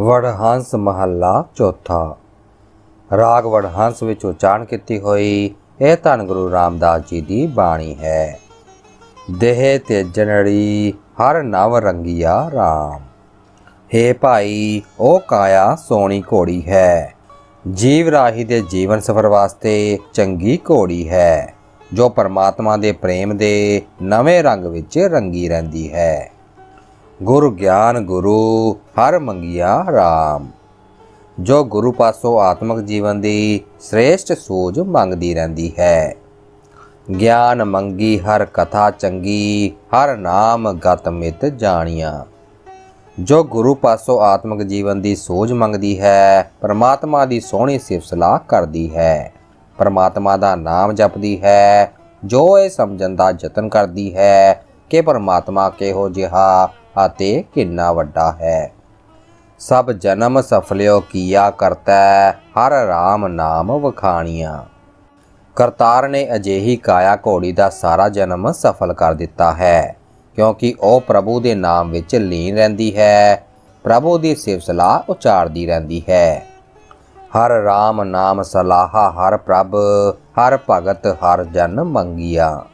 ਵੜਹੰਸ ਮਹੱਲਾ ਚੌਥਾ। ਰਾਗ ਵੜਹੰਸ ਵਿੱਚ ਉਚਾਰਨ ਕੀਤੀ ਹੋਈ ਇਹ ਧੰਨ ਗੁਰੂ ਰਾਮਦਾਸ ਜੀ ਦੀ ਬਾਣੀ ਹੈ। ਦੇਹ ਤੇਜਨੜੀ ਹਰ ਨਵ ਰੰਗੀਆ RAM ਹੇ ਭਾਈ, ਉਹ ਕਾਇਆ ਸੋਹਣੀ ਘੋੜੀ ਹੈ। ਜੀਵ ਰਾਹੀ ਦੇ ਜੀਵਨ ਸਫਰ ਵਾਸਤੇ ਚੰਗੀ ਘੋੜੀ ਹੈ, ਜੋ ਪਰਮਾਤਮਾ ਦੇ ਪ੍ਰੇਮ ਦੇ ਨਵੇਂ ਰੰਗ ਵਿੱਚ ਰੰਗੀ ਰਹਿੰਦੀ ਹੈ। ਗੁਰ ਗਿਆਨ ਗੁਰੂ, ਹਰ ਮੰਗਿਆ RAM ਜੋ ਗੁਰੂ ਪਾਸੋਂ ਆਤਮਿਕ ਜੀਵਨ ਦੀ ਸ੍ਰੇਸ਼ਟ ਸੋਝ ਮੰਗਦੀ ਰਹਿੰਦੀ ਹੈ। ਗਿਆਨ ਮੰਗੀ ਹਰ ਕਥਾ ਚੰਗੀ, ਹਰ ਨਾਮ ਗਤ ਮਿਤ ਜਾਣੀਆਂ। ਜੋ ਗੁਰੂ ਪਾਸੋਂ ਆਤਮਿਕ ਜੀਵਨ ਦੀ ਸੋਝ ਮੰਗਦੀ ਹੈ, ਪਰਮਾਤਮਾ ਦੀ ਸੋਹਣੀ ਸਿਫਤ ਸਲਾਹ ਕਰਦੀ ਹੈ। ਪਰਮਾਤਮਾ ਦਾ ਨਾਮ ਜਪਦੀ ਹੈ, ਜੋ ਇਹ ਸਮਝਣ ਦਾ ਯਤਨ ਕਰਦੀ ਹੈ ਕਿ ਪਰਮਾਤਮਾ ਕਿਹੋ ਜਿਹਾ ਅਤੇ ਕਿੰਨਾ ਵੱਡਾ ਹੈ। ਸਭ ਜਨਮ ਸਫਲਿਓ ਕੀਆ ਕਰਤਾ, ਹਰ ਰਾਮ ਨਾਮ ਵਖਾਣੀਆਂ। ਕਰਤਾਰ ਨੇ ਅਜਿਹੀ ਕਾਇਆ ਘੋੜੀ ਦਾ ਸਾਰਾ ਜਨਮ ਸਫਲ ਕਰ ਦਿੱਤਾ ਹੈ, ਕਿਉਂਕਿ ਉਹ ਪ੍ਰਭੂ ਦੇ ਨਾਮ ਵਿੱਚ ਲੀਨ ਰਹਿੰਦੀ ਹੈ, ਪ੍ਰਭੂ ਦੀ ਸਿਫਤ ਉਚਾਰਦੀ ਰਹਿੰਦੀ ਹੈ। ਹਰ ਰਾਮ ਨਾਮ ਸਲਾਹਾ ਹਰ ਪ੍ਰਭ, ਹਰ ਭਗਤ ਹਰ ਜਨ ਮੰਗਿਆ।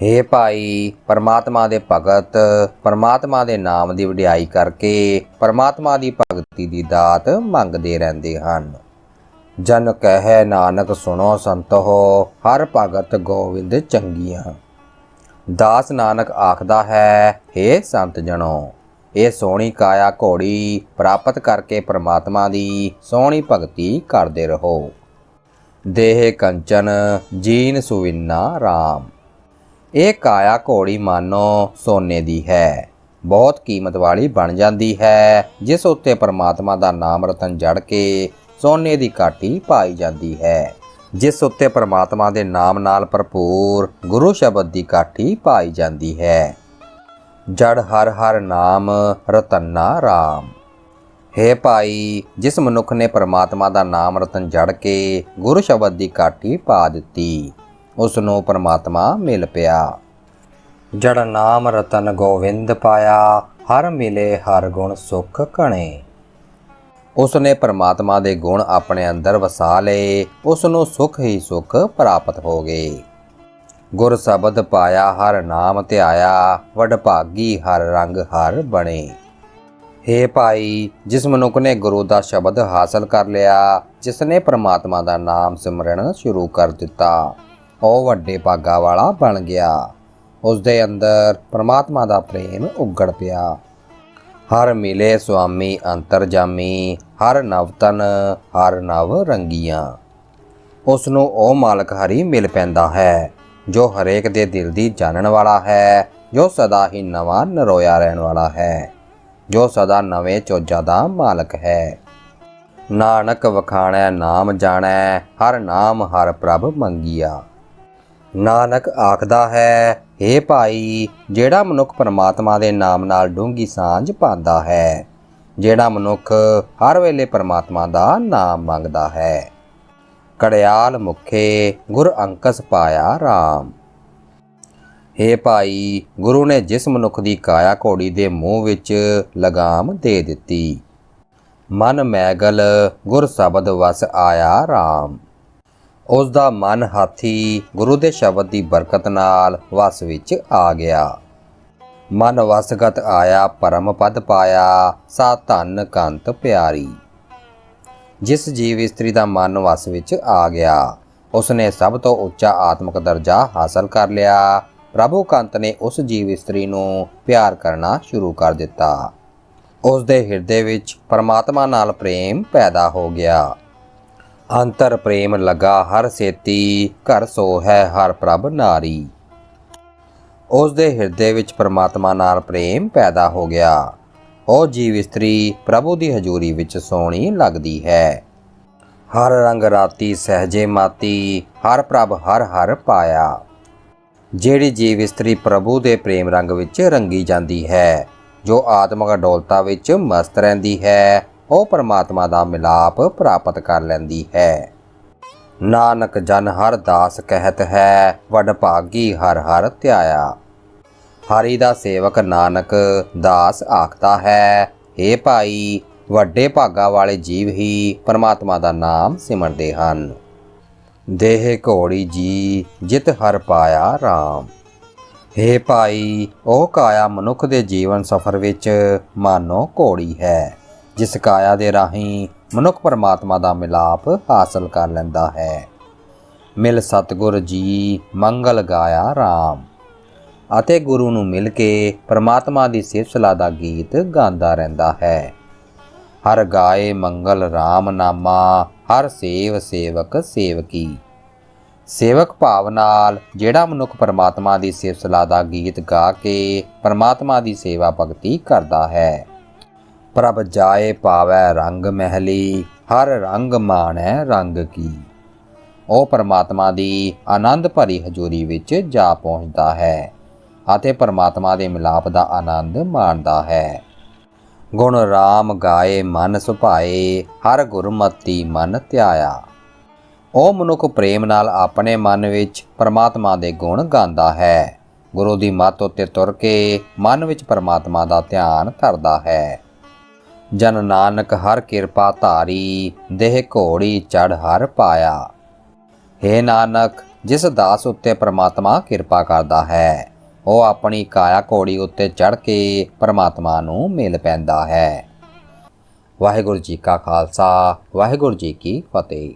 ਹੇ ਭਾਈ, ਪਰਮਾਤਮਾ ਦੇ ਭਗਤ, ਪਰਮਾਤਮਾ ਦੇ ਨਾਮ ਦੀ ਵਡਿਆਈ ਕਰਕੇ ਪਰਮਾਤਮਾ ਦੀ ਭਗਤੀ ਦੀ ਦਾਤ ਮੰਗਦੇ ਰਹਿੰਦੇ ਹਨ। ਜਨ ਕਹੈ ਨਾਨਕ ਸੁਣੋ ਸੰਤੋ ਹਰ ਭਗਤ ਗੋਵਿੰਦ ਚੰਗੀਆਂ। ਦਾਸ ਨਾਨਕ ਆਖਦਾ ਹੈ, ਹੇ ਸੰਤ ਜਣੋ, ਇਹ ਸੋਹਣੀ ਕਾਇਆ ਘੋੜੀ ਪ੍ਰਾਪਤ ਕਰਕੇ ਪ੍ਰਮਾਤਮਾ ਦੀ ਸੋਹਣੀ ਭਗਤੀ ਕਰਦੇ ਰਹੋ। ਦੇਹ ਕੰਚਨ, ਜੀਨ ਸੁਵਿੰਨਾ RAM ਇਹ ਕਾਇਆ ਘੋੜੀ ਮਾਨੋ ਸੋਨੇ ਦੀ ਹੈ। ਬਹੁਤ ਕੀਮਤ ਵਾਲੀ ਬਣ ਜਾਂਦੀ ਹੈ, ਜਿਸ ਉੱਤੇ ਪਰਮਾਤਮਾ ਦਾ ਨਾਮ ਰਤਨ ਜੜ ਕੇ ਸੋਨੇ ਦੀ ਕਾਠੀ ਪਾਈ ਜਾਂਦੀ ਹੈ। ਜਿਸ ਉੱਤੇ ਪਰਮਾਤਮਾ ਦੇ ਨਾਮ ਨਾਲ ਭਰਪੂਰ ਗੁਰੂ ਸ਼ਬਦ ਦੀ ਕਾਠੀ ਪਾਈ ਜਾਂਦੀ ਹੈ। ਜੜ ਹਰ ਹਰ ਨਾਮ, ਰਤਨਾ ਰਾਮ। ਹੇ ਭਾਈ, ਜਿਸ ਮਨੁੱਖ ਨੇ ਪਰਮਾਤਮਾ ਦਾ ਨਾਮ ਰਤਨ ਜੜ ਕੇ ਗੁਰੂ ਸ਼ਬਦ ਦੀ ਕਾਠੀ ਪਾ ਦਿੱਤੀ ਉਸ ਨੂੰ ਪਰਮਾਤਮਾ ਮਿਲ ਪਿਆ। ਜੜ ਨਾਮ ਰਤਨ ਗੋਵਿੰਦ ਪਾਇਆ, ਹਰ ਮਿਲੇ ਹਰ ਗੁਣ ਸੁਖ ਕਣੇ ਉਸ ਨੇ ਪਰਮਾਤਮਾ ਦੇ ਗੁਣ ਆਪਣੇ ਅੰਦਰ ਵਸਾ ਲਏ ਉਸ ਨੂੰ ਸੁਖ ਹੀ ਸੁਖ ਪ੍ਰਾਪਤ ਹੋ ਗਏ। ਗੁਰ ਸ਼ਬਦ ਪਾਇਆ, ਹਰ ਨਾਮ ਧਿਆਇਆ, ਵਡਭਾਗੀ ਹਰ ਰੰਗ ਹਰ ਬਣੇ। ਹੇ ਭਾਈ, ਜਿਸ ਮਨੁੱਖ ਨੇ ਗੁਰੂ ਦਾ ਸ਼ਬਦ ਹਾਸਲ ਕਰ ਲਿਆ ਜਿਸ ਨੇ ਪ੍ਰਮਾਤਮਾ ਦਾ ਨਾਮ ਸਿਮਰਨ ਸ਼ੁਰੂ ਕਰ ਦਿੱਤਾ। ਉਹ ਵੱਡੇ ਭਾਗਾ ਵਾਲਾ ਬਣ ਗਿਆ। ਉਸ ਦੇ ਅੰਦਰ ਪ੍ਰਮਾਤਮਾ ਦਾ ਪ੍ਰੇਮ ਉਗੜ ਪਿਆ। ਹਰ ਮਿਲੇ ਸੁਆਮੀ ਅੰਤਰਜਾਮੀ, ਹਰ ਨਵਤਨ ਹਰ ਨਵ ਰੰਗੀਆਂ। ਉਸ ਨੂੰ ਉਹ ਮਾਲਕ ਹਰੀ ਮਿਲ ਪੈਂਦਾ ਹੈ, ਜੋ ਹਰੇਕ ਦੇ ਦਿਲ ਦੀ ਜਾਣਨ ਵਾਲਾ ਹੈ, ਜੋ ਸਦਾ ਹੀ ਨਵਾਂ ਨਰੋਇਆ ਰਹਿਣ ਵਾਲਾ ਹੈ, ਜੋ ਸਦਾ ਨਵੇਂ ਚੋਜਾਂ ਦਾ ਮਾਲਕ ਹੈ। ਨਾਨਕ ਵਖਾਣੈ, ਨਾਮ ਜਾਣੈ, ਹਰ ਨਾਮ ਹਰ ਪ੍ਰਭ ਮੰਗੀਆ। ਨਾਨਕ ਆਖਦਾ ਹੈ हे ਭਾਈ, ਜਿਹੜਾ ਮਨੁੱਖ ਪਰਮਾਤਮਾ ਦੇ ਨਾਮ ਨਾਲ ਡੂੰਗੀ ਸਾਂਝ ਪਾਉਂਦਾ ਹੈ, ਜਿਹੜਾ ਮਨੁੱਖ ਹਰ ਵੇਲੇ ਪਰਮਾਤਮਾ ਦਾ ਨਾਮ ਮੰਗਦਾ ਹੈ। ਕੜਿਆਲ ਮੁਖੇ ਗੁਰ ਅੰਕਸ ਪਾਇਆ RAM ਹੇ ਭਾਈ, ਗੁਰੂ ਨੇ ਜਿਸ ਮਨੁੱਖ ਦੀ ਕਾਇਆ ਘੋੜੀ ਦੇ ਮੂੰਹ ਵਿੱਚ ਲਗਾਮ ਦੇ ਦਿੱਤੀ। ਮਨ ਮੈਗਲ ਗੁਰ ਸ਼ਬਦ ਵਸ ਆਇਆ RAM ਉਸ ਦਾ ਮਨ ਹਾਥੀ ਗੁਰੂ ਦੇ ਸ਼ਬਦ ਦੀ ਬਰਕਤ ਨਾਲ ਵਸ ਵਿੱਚ ਆ ਗਿਆ। ਮਨ ਵਸਗਤ ਆਇਆ, ਪਰਮ ਪਦ ਪਾਇਆ, ਸਾ ਧਨ ਕੰਤ ਪਿਆਰੀ। ਜਿਸ ਜੀਵ ਇਸਤਰੀ ਦਾ ਮਨ ਵਸ ਵਿੱਚ ਆ ਗਿਆ, ਉਸਨੇ ਸਭ ਤੋਂ ਉੱਚਾ ਆਤਮਿਕ ਦਰਜਾ ਹਾਸਲ ਕਰ ਲਿਆ। ਪ੍ਰਭੂ ਕੰਤ ਨੇ ਉਸ ਜੀਵ ਇਸਤਰੀ ਨੂੰ ਪਿਆਰ ਕਰਨਾ ਸ਼ੁਰੂ ਕਰ ਦਿੱਤਾ। ਉਸ ਦੇ ਹਿਰਦੇ ਵਿੱਚ ਪਰਮਾਤਮਾ ਨਾਲ ਪ੍ਰੇਮ ਪੈਦਾ ਹੋ ਗਿਆ। ਅੰਤਰ ਪ੍ਰੇਮ ਲਗਾ, ਹਰ ਸੇਤੀ ਘਰ ਸੋ ਹੈ, ਹਰ ਪ੍ਰਭ ਨਾਰੀ। ਉਸ ਦੇ ਹਿਰਦੇ ਵਿੱਚ ਪਰਮਾਤਮਾ ਨਾਲ ਪ੍ਰੇਮ ਪੈਦਾ ਹੋ ਗਿਆ। ਉਹ ਜੀਵ ਇਸਤਰੀ ਪ੍ਰਭੂ ਦੀ ਹਜ਼ੂਰੀ ਵਿੱਚ ਸੋਹਣੀ ਲੱਗਦੀ ਹੈ। ਹਰ ਰੰਗ ਰਾਤੀ ਸਹਜੇ ਮਾਤੀ, ਹਰ ਪ੍ਰਭ ਹਰ ਹਰ ਪਾਇਆ। ਜਿਹੜੀ ਜੀਵ ਇਸਤਰੀ ਪ੍ਰਭੂ ਦੇ ਪ੍ਰੇਮ ਰੰਗ ਵਿੱਚ ਰੰਗੀ ਜਾਂਦੀ ਹੈ, ਜੋ ਆਤਮਿਕ ਅਡੋਲਤਾ ਵਿੱਚ ਮਸਤ ਰਹਿੰਦੀ ਹੈ ਉਹ ਪਰਮਾਤਮਾ ਦਾ ਮਿਲਾਪ ਪ੍ਰਾਪਤ ਕਰ ਲੈਂਦੀ ਹੈ। ਨਾਨਕ ਜਨ ਹਰ ਦਾਸ ਕਹਿਤ ਹੈ, ਵਡ ਭਾਗੀ ਹਰ ਹਰ ਧਿਆਇਆ। ਹਰੀ ਦਾ ਸੇਵਕ ਨਾਨਕ ਦਾਸ ਆਖਦਾ ਹੈ हे ਭਾਈ, ਵੱਡੇ ਭਾਗਾ ਵਾਲੇ ਜੀਵ ਹੀ ਪਰਮਾਤਮਾ ਦਾ ਨਾਮ ਸਿਮਰਦੇ ਹਨ। ਦੇਹ ਘੋੜੀ ਜੀ, ਜਿਤ ਹਰ ਪਾਇਆ RAM ਹੇ ਭਾਈ, ਉਹ ਕਾਇਆ ਮਨੁੱਖ ਦੇ ਜੀਵਨ ਸਫਰ ਵਿੱਚ ਮਾਨੋ ਘੋੜੀ ਹੈ। ਜਿਸ ਕਾਇਆ ਦੇ ਰਾਹੀਂ ਮਨੁੱਖ ਪਰਮਾਤਮਾ ਦਾ ਮਿਲਾਪ ਹਾਸਲ ਕਰ ਲੈਂਦਾ ਹੈ। ਮਿਲ ਸਤਗੁਰ ਜੀ, ਮੰਗਲ ਗਾਇਆ RAM ਅਤੇ ਗੁਰੂ ਨੂੰ ਮਿਲ ਕੇ ਪਰਮਾਤਮਾ ਦੀ ਸਿਫਤ ਦਾ ਗੀਤ ਗਾਉਂਦਾ ਰਹਿੰਦਾ ਹੈ। ਹਰ ਗਾਏ ਮੰਗਲ RAM ਨਾਮਾ, ਹਰ ਸੇਵ ਸੇਵਕ ਸੇਵਕੀ। ਸੇਵਕ ਭਾਵ ਨਾਲ ਜਿਹੜਾ ਮਨੁੱਖ ਪਰਮਾਤਮਾ ਦੀ ਸਿਫਤ ਦਾ ਗੀਤ ਗਾ ਕੇ ਪਰਮਾਤਮਾ ਦੀ ਸੇਵਾ ਭਗਤੀ ਕਰਦਾ ਹੈ। ਪ੍ਰਭ ਜਾਏ ਪਾਵੈ ਰੰਗ ਮਹਿਲੀ, ਹਰ ਰੰਗ ਮਾਣੈ ਰੰਗ ਕੀ। ਉਹ ਪਰਮਾਤਮਾ ਦੀ ਆਨੰਦ ਭਰੀ ਹਜ਼ੂਰੀ ਵਿੱਚ ਜਾ ਪਹੁੰਚਦਾ ਹੈ ਅਤੇ ਪਰਮਾਤਮਾ ਦੇ ਮਿਲਾਪ ਦਾ ਆਨੰਦ ਮਾਣਦਾ ਹੈ। ਗੁਣ ਰਾਮ ਗਾਏ ਮਨ ਸੁਭਾਏ, ਹਰ ਗੁਰਮਤੀ ਮਨ ਧਿਆਇਆ। ਉਹ ਮਨੁੱਖ ਪ੍ਰੇਮ ਨਾਲ ਆਪਣੇ ਮਨ ਵਿੱਚ ਪਰਮਾਤਮਾ ਦੇ ਗੁਣ ਗਾਉਂਦਾ ਹੈ। ਗੁਰੂ ਦੀ ਮੱਤ ਉੱਤੇ ਤੁਰ ਕੇ ਮਨ ਵਿੱਚ ਪਰਮਾਤਮਾ ਦਾ ਧਿਆਨ ਕਰਦਾ ਹੈ। ਜਨ ਨਾਨਕ ਹਰ ਕਿਰਪਾ ਧਾਰੀ, ਦੇਹ ਘੋੜੀ ਚੜ ਹਰ ਪਾਇਆ। हे ਨਾਨਕ, ਜਿਸ ਦਾਸ ਉੱਤੇ ਪ੍ਰਮਾਤਮਾ ਕਿਰਪਾ ਕਰਦਾ ਹੈ, ਉਹ ਆਪਣੀ ਕਾਇਆ ਘੋੜੀ ਉੱਤੇ ਚੜ ਕੇ ਪ੍ਰਮਾਤਮਾ ਨੂੰ ਮਿਲ ਪੈਂਦਾ ਹੈ। ਵਾਹਿਗੁਰੂ ਜੀ ਕਾ ਖਾਲਸਾ, ਵਾਹਿਗੁਰੂ ਜੀ ਕੀ ਫਤਿਹ।